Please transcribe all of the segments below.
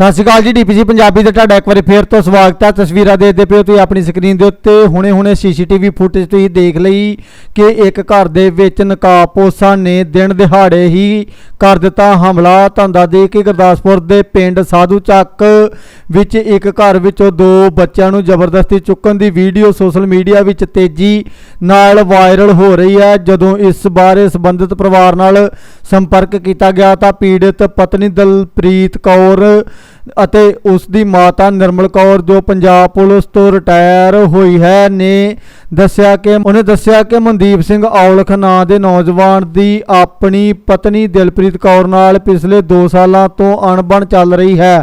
ਸਤਿ ਸ਼੍ਰੀ ਅਕਾਲ ਜੀ ਡੀਪੀਜੀ ਪੰਜਾਬੀ ਦੇ ਤੁਹਾਡਾ ਇੱਕ ਵਾਰੀ ਫੇਰ ਤੋਂ ਸਵਾਗਤ ਹੈ। ਤਸਵੀਰਾਂ ਦੇਖਦੇ ਪਿਓ ਤੁਸੀਂ ਆਪਣੀ ਸਕਰੀਨ ਦੇ ਉੱਤੇ। ਹੁਣੇ-ਹੁਣੇ ਸੀਸੀਟੀਵੀ ਫੁਟੇਜ ਤੁਸੀਂ ਦੇਖ ਲਈ ਕਿ ਇੱਕ ਘਰ ਦੇ ਵਿੱਚ ਨਕਾਬਪੋਸ਼ਾਂ ਨੇ ਦਿਨ ਦਿਹਾੜੇ ਹੀ ਕਰ ਦਿੱਤਾ ਹਮਲਾ। ਧੰਦਾ ਦੇ ਕੇ ਗੁਰਦਾਸਪੁਰ ਦੇ ਪਿੰਡ ਸਾਧੂ ਚੱਕ ਵਿੱਚ ਇੱਕ ਘਰ ਵਿੱਚੋਂ ਦੋ ਬੱਚਿਆਂ ਨੂੰ ਜ਼ਬਰਦਸਤੀ ਚੁੱਕਣ ਦੀ ਵੀਡੀਓ ਸੋਸ਼ਲ ਮੀਡੀਆ ਵਿੱਚ ਤੇਜ਼ੀ ਨਾਲ ਵਾਇਰਲ ਹੋ ਰਹੀ ਹੈ। ਜਦੋਂ ਇਸ ਬਾਰੇ ਸੰਬੰਧਿਤ ਪਰਿਵਾਰ ਨਾਲ ਸੰਪਰਕ ਕੀਤਾ ਗਿਆ ਤਾਂ ਪੀੜਤ ਪਤਨੀ ਦਲਪ੍ਰੀਤ ਕੌਰ ਅਤੇ ਉਸ ਦੀ ਮਾਤਾ ਨਿਰਮਲ ਕੌਰ ਜੋ ਪੰਜਾਬ ਪੁਲਿਸ ਤੋਂ ਰਿਟਾਇਰ ਹੋਈ ਹੈ ਨੇ ਦੱਸਿਆ ਕਿ ਉਹਨੇ ਦੱਸਿਆ ਕਿ ਮਨਦੀਪ ਸਿੰਘ ਔਲਖ ਨਾਂ ਦੇ ਨੌਜਵਾਨ ਦੀ ਆਪਣੀ ਪਤਨੀ ਦਿਲਪ੍ਰੀਤ ਕੌਰ ਨਾਲ ਪਿਛਲੇ 2 ਸਾਲਾਂ ਤੋਂ ਅਣਬਣ ਚੱਲ ਰਹੀ ਹੈ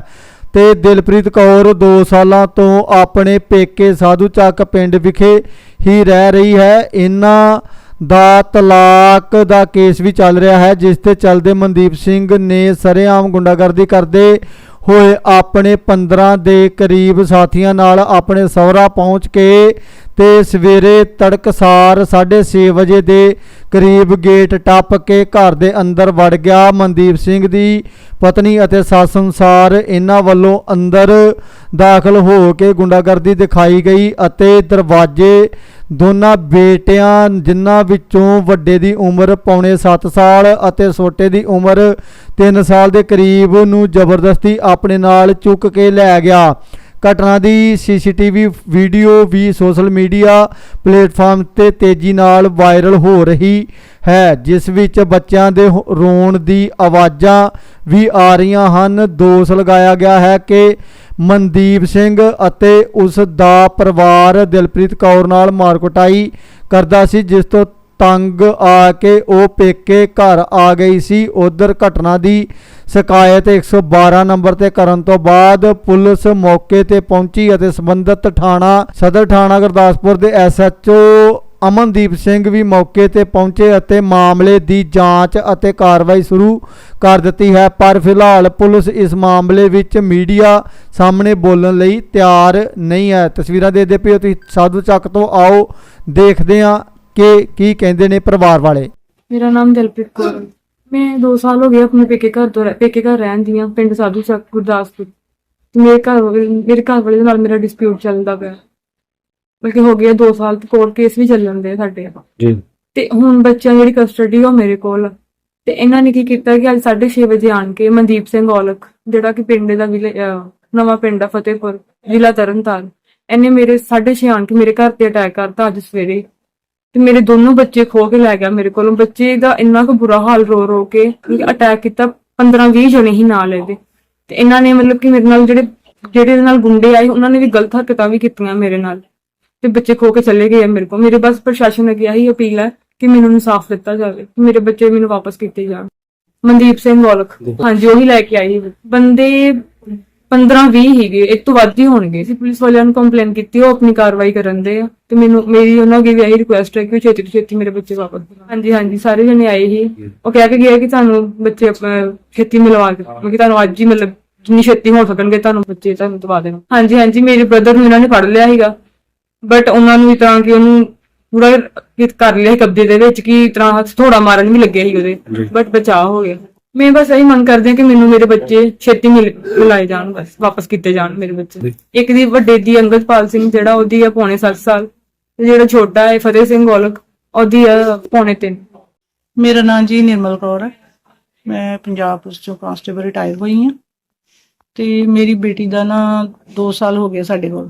ਤੇ ਦਿਲਪ੍ਰੀਤ ਕੌਰ 2 ਸਾਲਾਂ ਤੋਂ ਆਪਣੇ ਪੇਕੇ ਸਾਧੂ ਚੱਕ ਪਿੰਡ ਵਿਖੇ ਹੀ ਰਹਿ ਰਹੀ ਹੈ। ਇਹਨਾਂ ਦਾ ਤਲਾਕ ਦਾ ਕੇਸ ਵੀ ਚੱਲ ਰਿਹਾ ਹੈ, ਜਿਸ ਤੇ ਚੱਲਦੇ ਮਨਦੀਪ ਸਿੰਘ ਨੇ ਸਰੇਆਮ ਗੁੰਡਾਗਰਦੀ ਕਰਦੇ ਹੋਏ ਆਪਣੇ 15 ਦੇ ਕਰੀਬ ਸਾਥੀਆਂ ਨਾਲ ਆਪਣੇ ਸਹੁਰਾ ਪਹੁੰਚ ਕੇ ਤੇ ਸਵੇਰੇ ਤੜਕਸਾਰ 6:30 ਵਜੇ ਦੇ ਕਰੀਬ ਗੇਟ ਟੱਪ ਕੇ ਘਰ ਦੇ ਅੰਦਰ ਵੜ ਗਿਆ। ਮਨਦੀਪ ਸਿੰਘ ਦੀ ਪਤਨੀ ਅਤੇ ਸੱਸ ਅਨੁਸਾਰ ਇਹਨਾਂ ਵੱਲੋਂ ਅੰਦਰ ਦਾਖਲ ਹੋ ਕੇ ਗੁੰਡਾਗਰਦੀ ਦਿਖਾਈ ਗਈ ਅਤੇ ਦਰਵਾਜ਼ੇ ਦੋਨਾਂ ਬੇਟਿਆਂ ਜਿਨ੍ਹਾਂ ਵਿੱਚੋਂ ਵੱਡੇ ਦੀ ਉਮਰ ਪੌਣੇ 7 ਸਾਲ ਅਤੇ ਛੋਟੇ ਦੀ ਉਮਰ 3 ਸਾਲ ਦੇ ਕਰੀਬ ਨੂੰ ਜ਼ਬਰਦਸਤੀ ਆਪਣੇ ਨਾਲ ਚੁੱਕ ਕੇ ਲੈ ਗਿਆ। ਘਟਨਾ ਦੀ ਸੀਸੀਟੀਵੀ ਵੀਡੀਓ ਵੀ ਸੋਸ਼ਲ ਮੀਡੀਆ ਪਲੇਟਫਾਰਮ ਤੇ ਤੇਜ਼ੀ ਨਾਲ ਵਾਇਰਲ ਹੋ ਰਹੀ ਹੈ, ਜਿਸ ਵਿੱਚ ਬੱਚਿਆਂ ਦੇ ਹੋ- ਰੋਣ ਦੀ ਆਵਾਜ਼ਾਂ ਵੀ ਆ ਰਹੀਆਂ ਹਨ। ਦੋਸ਼ ਲਗਾਇਆ ਗਿਆ ਹੈ ਕਿ ਮਨਦੀਪ ਸਿੰਘ ਅਤੇ ਉਸ ਦਾ ਪਰਿਵਾਰ ਦਿਲਪ੍ਰੀਤ ਕੌਰ ਨਾਲ ਮਾਰਕੁਟਾਈ ਕਰਦਾ ਸੀ, ਜਿਸ ਤੋਂ ਤੰਗ ਆ ਕੇ ਉਹ ਪੇਕੇ ਘਰ ਆ ਗਈ ਸੀ। ਉਧਰ ਘਟਨਾ ਦੀ ਸ਼ਿਕਾਇਤ 112 ਨੰਬਰ ਤੇ ਕਰਨ ਤੋਂ ਬਾਅਦ ਪੁਲਿਸ ਮੌਕੇ ਤੇ ਪਹੁੰਚੀ ਅਤੇ ਸੰਬੰਧਿਤ ਥਾਣਾ, ਸਦਰ ਥਾਣਾ ਗੁਰਦਾਸਪੁਰ ਦੇ ਐਸਐਚਓ ਅਮਨਦੀਪ ਸਿੰਘ ਵੀ ਮੌਕੇ ਤੇ ਪਹੁੰਚੇ ਅਤੇ ਮਾਮਲੇ ਦੀ ਜਾਂਚ ਅਤੇ ਕਾਰਵਾਈ ਸ਼ੁਰੂ ਕਰ ਦਿੱਤੀ ਹੈ। ਪਰ ਫਿਲਹਾਲ ਪੁਲਿਸ ਇਸ ਮਾਮਲੇ ਵਿੱਚ ਮੀਡੀਆ ਸਾਹਮਣੇ ਬੋਲਣ ਲਈ ਤਿਆਰ ਨਹੀਂ ਹੈ। ਤਸਵੀਰਾਂ ਦੇ ਦੇ ਪਿਓ ਤੁਸੀਂ ਸਾਧੂ ਚੱਕ ਤੋਂ ਆਓ, ਦੇਖਦੇ ਹਾਂ ਕਿ ਕੀ ਕਹਿੰਦੇ ਨੇ ਪਰਿਵਾਰ ਵਾਲੇ। ਮੇਰਾ ਨਾਮ ਦਿਲਪ੍ਰੀਤ ਕੌਰ ਹੈ। ਮੈਂ 2 ਸਾਲ ਹੋ ਗਏ ਆਪਣੇ ਪੇਕੇ ਘਰ ਤੋਂ ਰਹਿ- ਪੇਕੇ ਘਰ ਰਹਿਣ ਦੀਆਂ ਪਿੰਡ ਸਾਧੂ ਚੱਕ, ਗੁਰਦਾਸਪੁਰ। ਤੇ ਮੇਰੇ ਘਰ ਵਾਲੇ- ਮੇਰੇ ਘਰ ਵਾਲੇ ਦੇ ਨਾਲ ਮੇਰਾ ਡਿਸਪਿਊਟ ਚੱਲਦਾ ਪਿਆ। ਬਲਕਿ ਹੋ ਗਿਆ 2 ਸਾਲ ਕੋਰਟ ਕੇਸ ਵੀ ਚੱਲਣ ਦੇ ਸਾਡੇ। ਜੀ। ਤੇ ਹੁਣ ਬੱਚਿਆਂ ਜਿਹੜੀ ਕਸਟਡੀ ਉਹ ਮੇਰੇ ਕੋਲ। ਆ। ਤੇ ਇਹਨਾਂ ਨੇ ਕੀ ਕੀਤਾ ਕਿ ਅੱਜ 6:30 ਵਜੇ ਆਣ ਕੇ ਮਨਦੀਪ ਸਿੰਘ ਔਲਖ ਜਿਹੜਾ ਕਿ ਪਿੰਡ ਦਾ ਵਿਲੇ- ਅਹ ਨਵਾਂ ਪਿੰਡ ਆ ਫਤਿਹਪੁਰ ਜ਼ਿਲ੍ਹਾ ਤਰਨਤਾਰਨ ਇਹਨੇ ਮੇਰੇ 6:30 ਆਣ ਕੇ ਮੇਰੇ ਘਰ ਤੇ ਅਟੈਕ ਕਰਤਾ ਅੱਜ ਸਵੇਰੇ। ਤੇ ਮੇਰੇ ਦੋਨੋਂ ਬੱਚੇ ਖੋ ਕੇ ਲੈ ਗਿਆ ਮੇਰੇ ਕੋਲੋਂ। ਬੱਚੇ ਦਾ ਇੰਨਾ ਕੁ ਬੁਰਾ ਹਾਲ ਰੋ ਰੋ ਕੇ ਅਟੈਕ ਕੀਤਾ 15 20 ਜਣੇ ਹੀ ਨਾਲ ਇਹਦੇ। ਤੇ ਇਹਨਾਂ ਨੇ ਮਤਲਬ ਕਿ ਮੇਰੇ ਨਾਲ ਜਿਹੜੇ ਜਿਹੜੇ ਇਹਦੇ ਨਾਲ ਗੁੰਡੇ ਆਏ ਉਹਨਾਂ ਨੇ ਵੀ ਗਲਤ ਹਰਕਤਾਂ ਵੀ ਕੀਤੀਆਂ ਮੇਰੇ ਨਾਲ। ਤੇ ਬੱਚੇ ਖੋ ਕੇ ਚਲੇ ਗਏ ਆ ਮੇਰੇ ਕੋਲ। ਮੇਰੇ ਬਸ ਪ੍ਰਸ਼ਾਸਨ ਅੱਗੇ ਆਹੀ ਅਪੀਲ ਹੈ ਕਿ ਮੈਨੂੰ ਇਨਸਾਫ ਦਿੱਤਾ ਜਾਵੇ ਕਿ ਮੇਰੇ ਬੱਚੇ ਮੈਨੂੰ ਵਾਪਸ ਕੀਤੇ ਜਾਣ। ਮਨਦੀਪ ਸਿੰਘ ਔਲਖ। ਹਾਂਜੀ ਉਹੀ ਲੈ ਕੇ ਆਈ। ਬੰਦੇ 15 20 ਹੀਗੇ ਇਸ ਤੋਂ ਵੱਧ ਹੀ ਹੋਣਗੇ। ਅਸੀਂ ਪੁਲਿਸ ਵਾਲਿਆਂ ਨੂੰ ਕੰਪਲੇਨ ਕੀਤੀ ਉਹ ਆਪਣੀ ਕਾਰਵਾਈ ਕਰਨ ਦੇ ਆ। ਤੇ ਮੈਨੂੰ ਮੇਰੀ ਉਹਨਾਂ ਅੱਗੇ ਵੀ ਇਹੀ ਰਿਕੁਐਸਟ ਹੈ ਕਿ ਉਹ ਛੇਤੀ ਤੋਂ ਛੇਤੀ ਮੇਰੇ ਬੱਚੇ ਵਾਪਸ। ਹਾਂਜੀ ਹਾਂਜੀ ਸਾਰੇ ਜਣੇ ਆਏ ਹੀ ਉਹ ਕਹਿ ਕੇ ਗਏ ਕਿ ਤੁਹਾਨੂੰ ਬੱਚੇ ਛੇਤੀ ਮਿਲਵਾ ਕੇ ਕਿਉਂਕਿ ਤੁਹਾਨੂੰ ਅੱਜ ਹੀ ਮਤਲਬ ਜਿੰਨੀ ਛੇਤੀ ਹੋ ਸਕਣਗੇ ਤੁਹਾਨੂੰ ਬੱਚੇ ਤੁਹਾਨੂੰ ਦਵਾ ਦੇਣਾ। ਹਾਂਜੀ ਹਾਂਜੀ ਮੇਰੇ ਬ੍ਰਦਰ ਨੂੰ ਇਹਨਾਂ ਨੇ ਫੜ ਲਿਆ ਸੀਗਾ। ਬਟ ਉਹਨਾਂ ਨੂੰ ਇਸ ਤਰ੍ਹਾਂ ਕਿ ਉਹਨੂੰ ਪੂਰਾ ਹਿੱਤ ਕਰ ਲਿਆ ਸੀ ਕਬਜ਼ੇ ਦੇ ਵਿੱਚ ਕਿ ਇਸ ਤਰ੍ਹਾਂ ਥੋੜਾ ਮਾਰਨ ਵੀ ਲੱਗੇ ਸੀ ਉਹਦੇ। ਬਟ ਬਚਾਅ ਹੋ ਗਿਆ। ਮੈਂ ਬਸ ਇਹੀ ਮੰਗ ਕਰਦੀ ਹਾਂ ਕਿ ਮੈਨੂੰ ਮੇਰੇ ਬੱਚੇ ਛੇਤੀ ਮਿਲ ਮਿਲਾਏ ਜਾਣ ਬਸ ਵਾਪਸ ਕੀਤੇ ਜਾਣ ਮੇਰੇ ਬੱਚੇ। ਇੱਕ ਦੀ ਵੱਡੇ ਦੀ ਅੰਗਦਪਾਲ ਸਿੰਘ ਜਿਹੜਾ ਉਹਦੀ ਆ ਪੌਣੇ 7 ਸਾਲ। ਤੇ ਜਿਹੜਾ ਛੋਟਾ ਹੈ ਫਤਿਹ ਸਿੰਘ ਗੋਲਕ ਉਹਦੀ ਆ ਪੌਣੇ 3 ਮੇਰਾ ਨਾਮ ਜੀ ਨਿਰਮਲ ਕੌਰ ਹੈ। ਮੈਂ ਪੰਜਾਬ ਪੁਲਿਸ ਚੋਂ ਕਾਂਸਟੇਬਲ ਰਿਟਾਇਰ ਹੋਈ ਹਾਂ। ਤੇ ਮੇਰੀ ਬੇਟੀ ਦਾ ਨਾ 2 ਸਾਲ ਹੋ ਗਏ ਸਾਡੇ ਕੋਲ।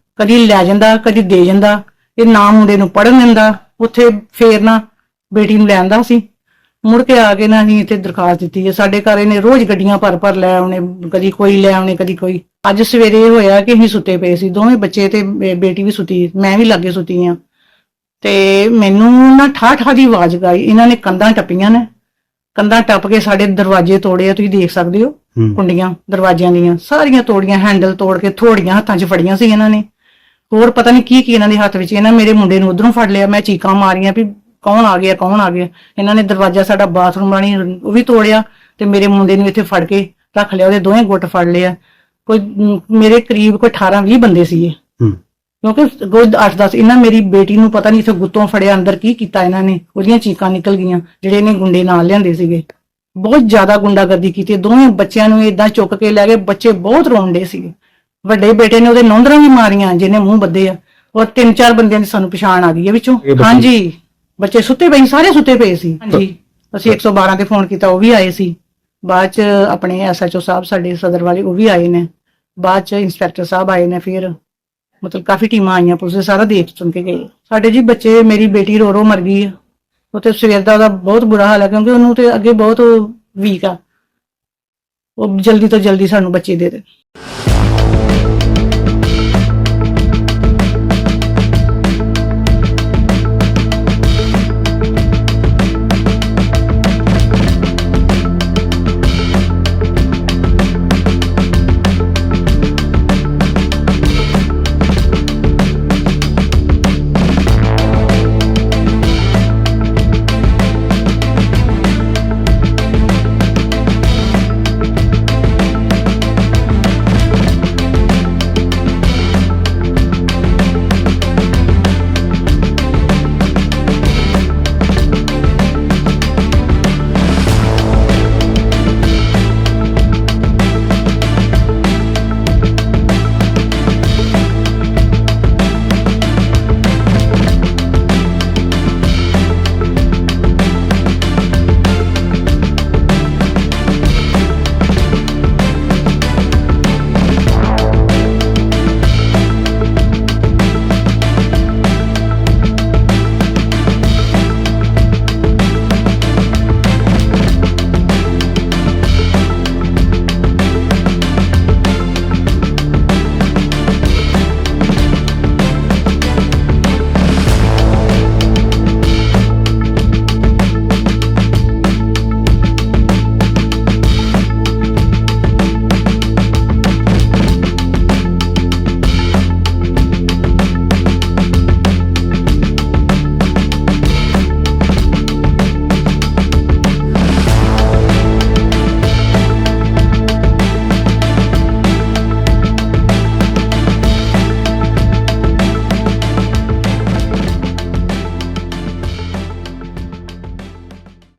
ਕਦੀ ਲੈ ਜਾਂਦਾ ਕਦੀ ਦੇ ਜਾਂਦਾ। ਇਹ ਨਾ ਮੁੰਡੇ ਨੂੰ ਪੜਨ ਦਿੰਦਾ। ਉੱਥੇ ਫੇਰ ਨਾ ਬੇਟੀ ਨੂੰ ਲੈਂਦਾ ਸੀ। ਮੁੜ ਕੇ ਆ ਕੇ ਨਾ ਅਸੀਂ ਇੱਥੇ ਦਰਖਾਸਤ ਦਿੱਤੀ ਹੈ। ਸਾਡੇ ਘਰ ਇਹਨੇ ਰੋਜ਼ ਗੱਡੀਆਂ ਭਰ ਭਰ ਲੈ ਆਉਣੇ ਕਦੀ ਕੋਈ ਲੈ ਆਉਣੇ ਕਦੀ ਕੋਈ। ਅੱਜ ਸਵੇਰੇ ਇਹ ਹੋਇਆ ਕਿ ਅਸੀਂ ਸੁੱਤੇ ਪਏ ਸੀ। ਦੋਵੇਂ ਬੱਚੇ ਤੇ ਬੇਟੀ ਵੀ ਸੁੱਤੀ ਮੈਂ ਵੀ ਲਾਗੇ ਸੁੱਤੀ ਆ ਤੇ ਮੈਨੂੰ ਨਾ ਠਾ ਠਾ ਦੀ ਆਵਾਜ਼ ਗਾਈ ਇਹਨਾਂ ਨੇ ਕੰਧਾਂ ਟੱਪੀਆਂ ਨੇ। ਕੰਧਾਂ ਟੱਪ ਕੇ ਸਾਡੇ ਦਰਵਾਜ਼ੇ ਤੋੜੇ ਆ। ਤੁਸੀਂ ਦੇਖ ਸਕਦੇ ਹੂੰ। ਕੁੰਡੀਆਂ ਦਰਵਾਜ਼ਿਆਂ ਦੀਆਂ। ਸਾਰੀਆਂ ਤੋੜੀਆਂ ਹੈਂਡਲ ਤੋੜ ਕੇ ਥੋੜੀਆਂ ਹੱਥਾਂ 'ਚ ਫੜੀਆਂ ਸੀ ਇਹਨਾਂ ਨੇ। ਹੋਰ ਪਤਾ ਨਹੀਂ ਕੀ ਕੀ ਇਹਨਾਂ ਦੇ ਹੱਥ ਵਿੱਚ ਇਹਨਾਂ ਮੇਰੇ ਮੁੰਡੇ ਨੂੰ ਉਧਰੋਂ ਫੜ ਲਿਆ ਮੈਂ ਚੀਕਾਂ ਮਾਰੀਆਂ ਵੀ ਕੌਣ ਆ ਗਿਆ ਕੌਣ ਆ ਗਿਆ। ਇਹਨਾਂ ਨੇ ਦਰਵਾਜ਼ਾ ਸਾਡਾ ਬਾਥਰੂਮ ਵਾਲੀ ਉਹ ਵੀ ਤੋੜਿਆ ਤੇ ਮੇਰੇ ਮੁੰਡੇ ਨੂੰ ਇੱਥੇ ਫੜ ਕੇ ਰੱਖ ਲਿਆ ਉਹਦੇ ਦੋਵੇਂ ਗੁੱਟ ਫੜ ਲਿਆ ਕੋਈ ਮੇਰੇ ਕਰੀਬ ਕੋਈ 18 20 ਬੰਦੇ ਸੀ ਇਹ ਹੂੰ। ਕਿਉਂਕਿ ਕੋਈ 8-10 ਇਹਨਾਂ ਮੇਰੀ ਬੇਟੀ ਨੂੰ ਪਤਾ ਨਹੀਂ ਇੱਥੇ ਗੁੱਤੋਂ ਫੜਿਆ ਅੰਦਰ ਕੀ ਕੀਤਾ ਇਹਨਾਂ ਨੇ ਉਹਦੀਆਂ ਚੀਕਾਂ ਨਿਕਲ ਗਈਆਂ ਜਿਹੜੇ ਇਹਨੇ ਗੁੰਡੇ ਨਾਲ ਲਿਆਂਦੇ ਸੀਗੇ। ਬਹੁਤ ਜ਼ਿਆਦਾ ਗੁੰਡਾਗਰਦੀ ਕੀਤੀ ਦੋਵੇਂ ਬੱਚਿਆਂ ਨੂੰ ਇਦਾਂ ਚੁੱਕ ਕੇ ਲੈ ਗਏ ਬੱਚੇ ਬਹੁਤ ਰੋਂਦੇ ਸੀਗੇ। ਵੱਡੇ ਬੇਟੇ ਨੇ ਉਹਦੇ ਨੌਂਦਰਾਂ ਵੀ ਮਾਰੀਆਂ ਜਿਹਨੇ ਮੂੰਹ ਬੱਦੇ ਆ। ਔਰ ਤਿੰਨ ਚਾਰ ਬੰਦਿਆਂ ਦੀ ਸਾਨੂੰ ਪਛਾਣ ਆ ਗਈ ਹੈ ਵਿੱਚੋਂ। ਇਹ ਬੱਚੇ- ਹਾਂਜੀ ਬੱਚੇ ਸੁੱਤੇ ਪਏ ਸੀ, ਸਾਰੇ ਸੁੱਤੇ ਪਏ ਸੀ। ਹਾਂਜੀ। ਅਸੀਂ 112 ਤੇ ਫੋਨ ਕੀਤਾ ਉਹ ਵੀ ਆਏ ਸੀ। ਬਾਅਦ ਚ ਆਪਣੇ ਐਸਐਚਓ ਸਾਹਿਬ ਸਾਡੇ ਸਦਰ ਵਾਲੇ ਉਹ ਵੀ ਆਏ ਨੇ। ਬਾਅਦ ਚ ਇੰਸਪੈਕਟਰ ਸਾਹਿਬ ਆਏ ਨੇ ਫਿਰ। ਮਤਲਬ ਕਾਫੀ ਟੀਮਾਂ ਆਈਆਂ ਪੁਲਿਸ ਦੇ ਸਾਰਾ ਦੇਖ ਸੁਣ ਕੇ ਗਏ। ਸਾਡੇ ਜੀ ਬੱਚੇ ਮੇਰੀ ਬੇਟੀ ਰੋ ਰੋ ਮਰ ਗਈ ਆ। ਉਹ ਤੇ ਸਵੇਰ ਦਾ ਉਹਦਾ ਬਹੁਤ ਬੁਰਾ ਹਾਲ ਹੈ ਕਿਉਂਕਿ ਉਹਨੂੰ ਤੇ ਅੱਗੇ ਬਹੁਤ ਵੀਕ ਆ। ਉਹ ਜਲਦੀ ਤੋਂ ਜਲਦੀ ਸਾਨੂੰ ਬੱਚੇ ਦੇ ਦੇ।